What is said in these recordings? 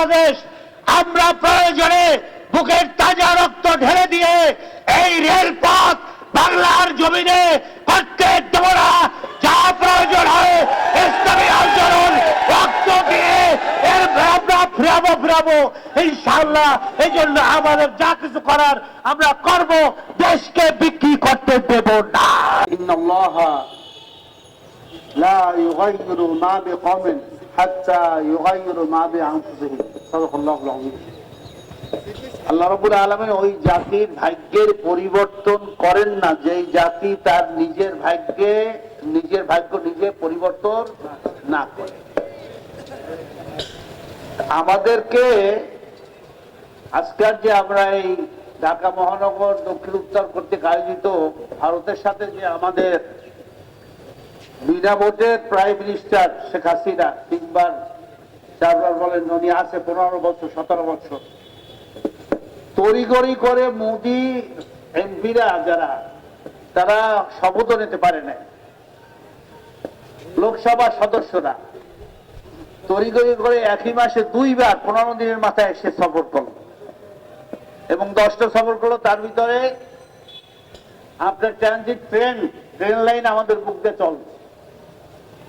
বাংলাদেশ, আমরা প্রয়োজনে বুকের তাজা রক্ত ঢেলে দিয়ে এই রেলপথ বাংলার জমিনে করতে দেব যা প্রয়োজন হয় ইসলামী আন্দোলন, রক্ত দিয়ে এর আমরা ফিরাবো ফিরাবো। এই ইনশাল্লাহ এই জন্য আমাদের যা কিছু করার আমরা করব, দেশকে বিক্রি করতে দেব না। ইন্নাল্লাহ লা ইউগাইরু মা বিকামিন আল্লাহ রবুল আলমে ওই জাতির ভাগ্যের পরিবর্তন করেন না। যেই জাতি তার নিজের ভাগ্যে, নিজের ভাগ্য নিজে পরিবর্তন না করে। আমাদেরকে আজকাল যে আমরা এই ঢাকা মহানগর দক্ষিণ উত্তর কর্তৃক আয়োজিত ভারতের সাথে যে আমাদের বিনা ভোটের প্রাইম মিনিস্টার শেখ হাসিনা, তিনবার চারবার বলেন উনি আছে পনেরো বছর, সতেরো বছর। তড়িগড়ি করে মোদি, এমপিরা যারা, তারা শপথ নিতে পারে না লোকসভার সদস্যরা তড়িগড়ি করে একই মাসে দুইবার পনেরো দিনের মাথায় এসে সফর করল। এবং দশটা সফর করল, তার ভিতরে আপনার ট্রানজিট ট্রেন ট্রেন লাইন আমাদের বুক দিয়ে চলবে।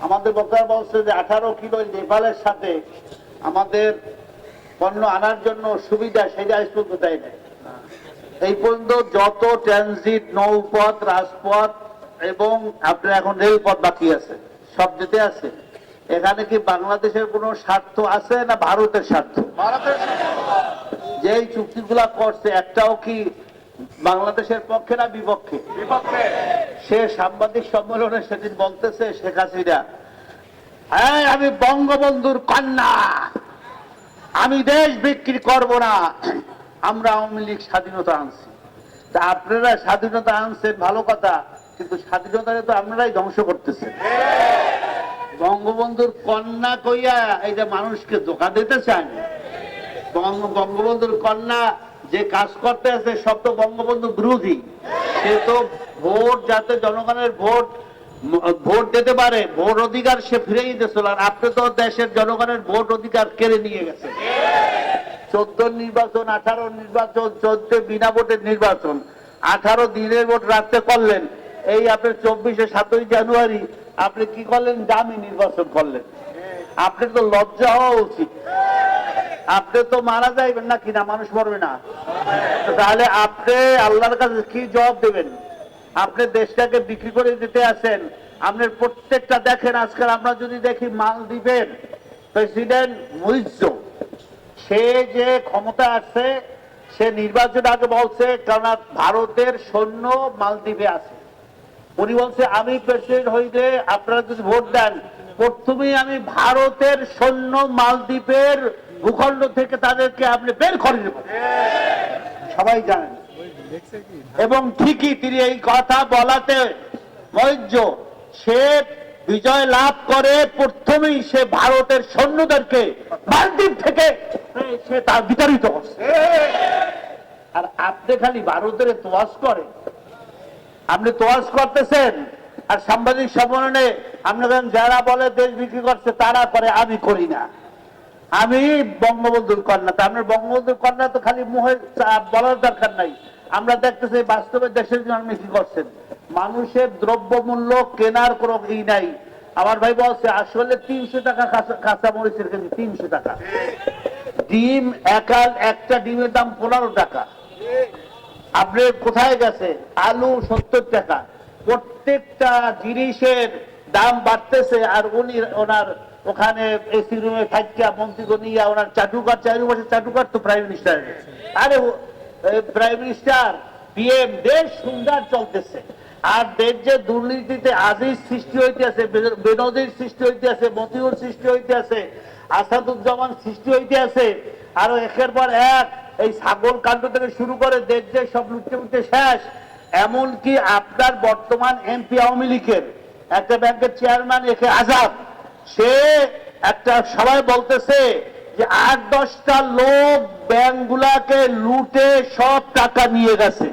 আমাদের বক্তারা বলছে যে আঠারো কিলো নেপালের সাথে আমাদের পণ্য আনার জন্য সুবিধা সেটা পর্যন্ত দেয় নাই। এই পর্যন্ত যত ট্রানজিট নৌপথ রাজপথ এবং আপনার এখন রেলপথ বাকি আছে সব যেতে আছে। এখানে কি বাংলাদেশের কোনো স্বার্থ আছে না ভারতের স্বার্থ। যেই চুক্তিগুলা করছে একটাও কি বাংলাদেশের পক্ষে না বিপক্ষে? সে সাংবাদিক সম্মেলনে সেদিন বলতেছে শেখ হাসিনা আমি বঙ্গবন্ধুর কন্যা। আমি দেশ বিক্রি করব না। আমরা আওয়ামী লীগ স্বাধীনতা আনছি। তা আপনারা স্বাধীনতা আনছেন ভালো কথা কিন্তু স্বাধীনতা তো আপনারাই ধ্বংস করতেছেন বঙ্গবন্ধুর কন্যা কইয়া এই যে মানুষকে ধোকা দিতে চান বঙ্গ- বঙ্গবন্ধুর কন্যা যে কাজ করতে আছে সব তো বঙ্গবন্ধু বিরোধী। সে তো ভোট যাতে জনগণের ভোট ভোট দিতে পারে, ভোট অধিকার সে ফিরে দিতেছিল আর আপনি তো দেশের জনগণের ভোট অধিকার কেড়ে নিয়ে গেছে চোদ্দ নির্বাচন, আঠারো নির্বাচন, চোদ্দ বিনা ভোটের নির্বাচন। আঠারো দিনের ভোট রাখতে করলেন। এই আপনার চব্বিশে সাতই জানুয়ারি, আপনি কি করলেন? দামি নির্বাচন করলেন। আপনি তো লজ্জা হওয়া উচিত। আপনি তো মারা যাইবেন না, কিনা মানুষ মরবে না। তাহলে আপনি আল্লাহর কাছে কি জবাব দেবেন? আপনি দেশটাকে বিক্রি করে দিতে আছেন আপনার প্রত্যেকটা দেখেন, আজকাল আমরা যদি দেখি মালদ্বীপের প্রেসিডেন্ট মুইজ্জ সে যে ক্ষমতা আছে, সে নির্বাচন আগে বলছে কারণ ভারতের সৈন্য মালদ্বীপে আছে। উনি বলছে, আমি প্রেসিডেন্ট হইলে আপনারা যদি ভোট দেন, প্রথমেই আমি ভারতের সৈন্য মালদ্বীপের ভূখণ্ড থেকে তাদেরকে আপনি বের করে দেব সবাই জানেন। এবং ঠিকই তিনি এই কথা বলাতে মৈর্য সে বিজয় লাভ করে প্রথমেই সে ভারতের সৈন্যদেরকে মালদ্বীপ থেকে সে তার বিতাড়িত করছে। আর আপনি খালি ভারতের তোয়াজ করে আপনি তোয়াজ করতেছেন, আর সাংবাদিক সম্মেলনে আপনাদের যারা বলে দেশ বিক্রি করছে, তারা করে, আমি করি না। আমি বঙ্গবন্ধুর কন্যা তা আপনার বঙ্গবন্ধুর কন্যা তো খালি চা- বলার দরকার নাই। আমরা দেখতেছি বাস্তবে দেশের জন্য আপনি কি করছেন? মানুষের দ্রব্য মূল্য কেনার কোনো ই নাই। আমার ভাই বলছে, আসলে তিনশো টাকা কাঁচা- মরিচের কেজি, তিনশো টাকা। ডিম একাল একটা ডিমের দাম পনেরো টাকা। আপনি কোথায় গেছে আলু সত্তর টাকা। প্রত্যেকটা জিনিসের দাম বাড়তেছে আর উনি ওনার ওখানে এসি রুমে থাকা মন্ত্রীগণিয়া ওনার চাটুকার চারু বছর চাটুকার তো প্রাইম মিনিস্টার আরে প্রাইম মিনিস্টার পিএম দেশ সুন্দর চলতেছে। আর দেশ যে দুর্নীতিতে আজিজ সৃষ্টি হইতে আছে বেনজির সৃষ্টি হইতে আছে মতিউর সৃষ্টি হইতে আছে আসাদুজ্জামান সৃষ্টি হইতে আছে আরও একের পর এক এই ছাগল কাণ্ড থেকে শুরু করে দেশ যে সব লুটতে লুটতে শেষ, এমনকি আপনার বর্তমান এমপি আওয়ামী লীগের, একটা ব্যাংকের চেয়ারম্যান একে আজাদ সে একটা সবাই বলতেছে যে আট দশটা লোক ব্যাংকগুলাকে লুটে সব টাকা নিয়ে গেছে।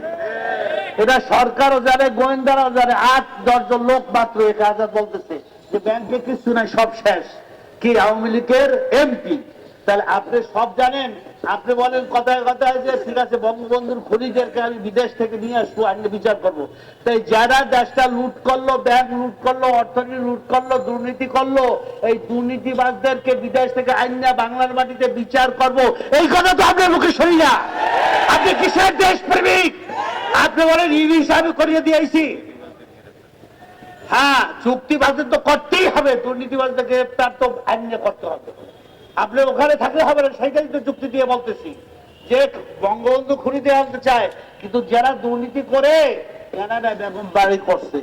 এটা সরকারও জানে, গোয়েন্দারাও জানে, আট দশজন লোক মাত্র একে হাজার বলতেছে যে ব্যাংকে কিছু নাই, সব শেষ। কি আওয়ামী লীগের এমপি? তাহলে আপনি সব জানেন? আপনি বলেন কথায় কথায় যে, ঠিক আছে, বঙ্গবন্ধুর খনিদেরকে আমি বিদেশ থেকে নিয়ে আসব আইনে বিচার করব। তাই যারা দেশটা লুট করল, ব্যাংক লুট করল, অর্থনীতি লুট করল, দুর্নীতি করল, এই দুর্নীতিবাজদেরকে বিদেশ থেকে আইনা বাংলার মাটিতে বিচার করব, এই কথা তো আপনার মুখে শুনি না। আপনি কিসের দেশ প্রেমিক আপনি বলেন, ইংলিশ আমি করিয়ে দিয়েছি। হ্যাঁ চুক্তিবাজদের তো করতেই হবে দুর্নীতিবাজদের গ্রেপ্তার তো আইনে করতে হবে। আপনি ওখানে থাকলে হবে না সেটাই তো যুক্তি দিয়ে বলতেছি। যে বঙ্গবন্ধু খুনিতে আনতে চায়, কিন্তু যারা দুর্নীতি করে কানাডা বেগম বাড়ি করছে,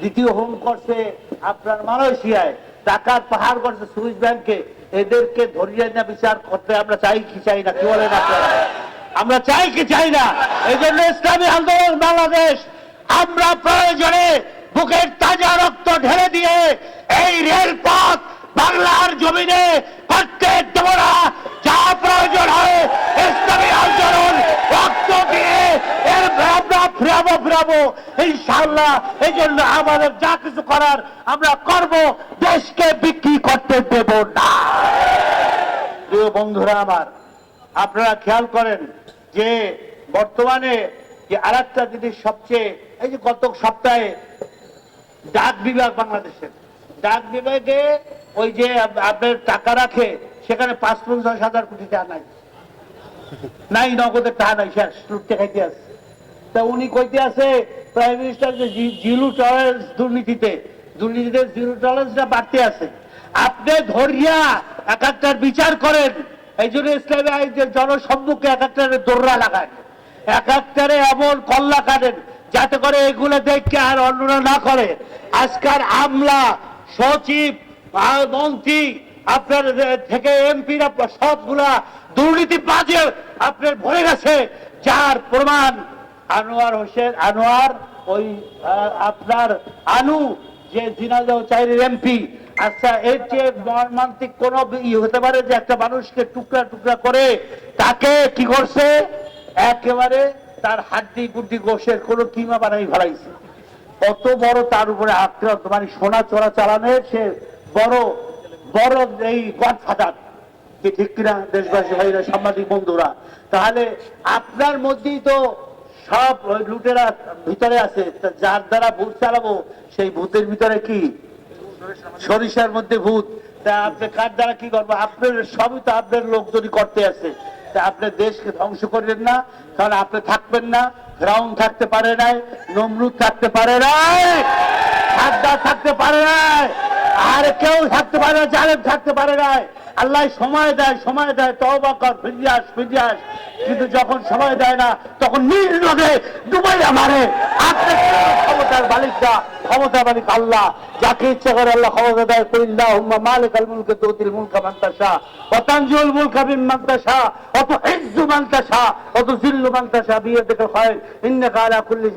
দ্বিতীয় হোম করছে, আপনার মালয়েশিয়ায় টাকার পাহাড় করছে সুইস ব্যাংকে, এদেরকে ধরিয়ে না বিচার করতে আমরা চাই কি চাই না, কি বলেন আপনারা? আমরা চাই কি চাই না? এই জন্য ইসলামী আন্দোলন বাংলাদেশ, আমরা প্রয়োজনে বুকের তাজা রক্ত ঢেলে দিয়ে এই রেলপথ বাংলার জমিনে দেব না যা প্রয়োজন হয় আন্দোলন, রক্ত দিয়ে এর ফিরাবো ফিরাবো এই জন্য আমাদের যা কিছু করার আমরা করব, দেশকে বিক্রি করতে দেব না। প্রিয় বন্ধুরা আমার, আপনারা খেয়াল করেন যে বর্তমানে যে আর একটা জিনিস সবচেয়ে, এই যে গত সপ্তাহে ডাক বিভাগ বাংলাদেশের, ডাক বিভাগে ওই যে আপ- আপনার টাকা রাখে সেখানে পাঁচ পঞ্চাশ হাজার কোটি টাকা নাই। নাই, নগদের টাকা নাই, শেষ লুটতে খাইতে আছে। তা উনি কইতে আছে প্রাইম মিনিস্টার যে জিরো টলারেন্স দুর্নীতিতে দুর্নীতিতে জিরো টলারেন্সটা বাড়তে আছে। আপনি ধরিয়া এক একটার বিচার করেন, এই জন্য ইসলামী আইনের জনসম্মুখে এক একটারে দৌড়া লাগান এক একটারে এমন কল্লা কাটেন, যাতে করে এগুলো দেখে আর অন্যরা না করে। আজকাল আমলা, সচিব মন্ত্রী আপনার থেকে এমপিরা সবগুলা দুর্নীতি বাজে আপনার ভরে গেছে। যার প্রমাণ আনোয়ার হোসেন, আনোয়ার, ওই আপনার আনু, যে চাইরের এমপি। আচ্ছা এর যে মর্মান্তিক কোন ই হতে পারে যে একটা মানুষকে টুকরা টুকরা করে তাকে কি করছে? একেবারে তার হাড্ডি গুড্ডি গোষের কোনো কিমা বানাই ফেলাইছে কত বড় তার উপরে আক্রান্ত মানে সোনা চোরা চালানে সে বড় বড় এই গডফাদার কি ঠিক কিনা, দেশবাসী ভাইরা, সাংবাদিক বন্ধুরা? তাহলে আপনার মধ্যেই তো সব ওই লুটেরা ভিতরে আছে। যার দ্বারা ভূত চালাবো, সেই ভূতের ভিতরে কি? সরিষার মধ্যে ভূত। তা আপনি কার দ্বারা কি করব? আপনার সবই তো আপনার লোক যদি করতে আছে তা আপনার দেশকে ধ্বংস করবেন না, কারণ আপনি থাকবেন না, গ্রাউন্ড থাকতে পারে নাই, নমরুদ থাকতে পারে নাই থাকতে পারে নাই। আর কেউ থাকতে পারে না, জালেম থাকতে পারে নাই। আল্লাহ সময় দেয় সময় দেয়, তওবা কর ফিরিয়ে আস ফিরিয়ে আস। কিন্তু যখন সময় দেয় না, তখন নীল নদে ডুবাইয়া মারে। আপনি ক্ষমতার মালিকটা, ক্ষমতার মালিক আল্লাহ। যাকে ইচ্ছা করে আল্লাহ ক্ষমতা দেয় কুল্লাহ মালিক আল মুলকে তুতিল মুলকা মান্তাসা অতাঞ্জুল মুলকা বিন মান্তাসা অত হিজ্জু মান্তাসা অত জিল্লু মান্তাসা বিয়ে দেখে হয় ইন্নাকা আলা কুল্লি